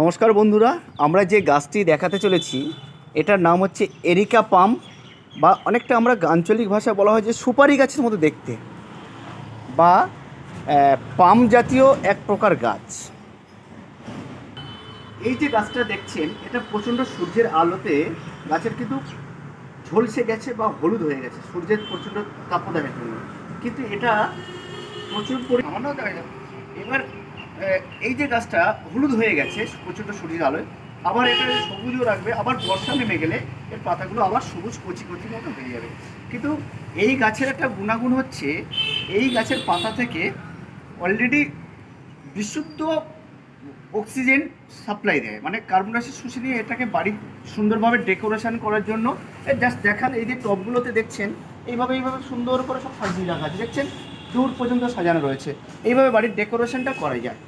নমস্কার বন্ধুরা, আমরা যে গাছটি দেখাতে চলেছি, এটার নাম হচ্ছে এরিকা পাম বা অনেকটা আমরা আঞ্চলিক ভাষায় বলা হয় যে সুপারি গাছের মতো দেখতে বা পাম জাতীয় এক প্রকার গাছ। এই যে গাছটা দেখছেন, এটা প্রচণ্ড সূর্যের আলোতে গাছের কিন্তু ঝলসে গেছে বা হলুদ হয়ে গেছে, সূর্যের প্রচণ্ড তাপদাহের জন্য কিন্তু এটা প্রচুর পরিমাণ এবার এই যে গাছটা হলুদ হয়ে গেছে, প্রচণ্ড সূর্যের আলোয়। আবার এটা সবুজও রাখবে, আবার বর্ষা নেমে গেলে এর পাতাগুলো আবার সবুজ কচি কচি মতো হয়ে যাবে। কিন্তু এই গাছের একটা গুণাগুণ হচ্ছে, এই গাছের পাতা থেকে অলরেডি বিশুদ্ধ অক্সিজেন সাপ্লাই দেয়। মানে কার্বন ডাইঅক্সাইড শুষে নিয়ে এটাকে বাড়ি সুন্দরভাবে ডেকোরেশন করার জন্য জাস্ট দেখান, এই যে টবগুলোতে দেখছেন, এইভাবে এইভাবে সুন্দর করে সব সাজিয়ে রাখা আছে। দেখছেন? দূর পর্যন্ত সাজানো রয়েছে। এইভাবে বাড়ির ডেকোরেশনটা করা যায়।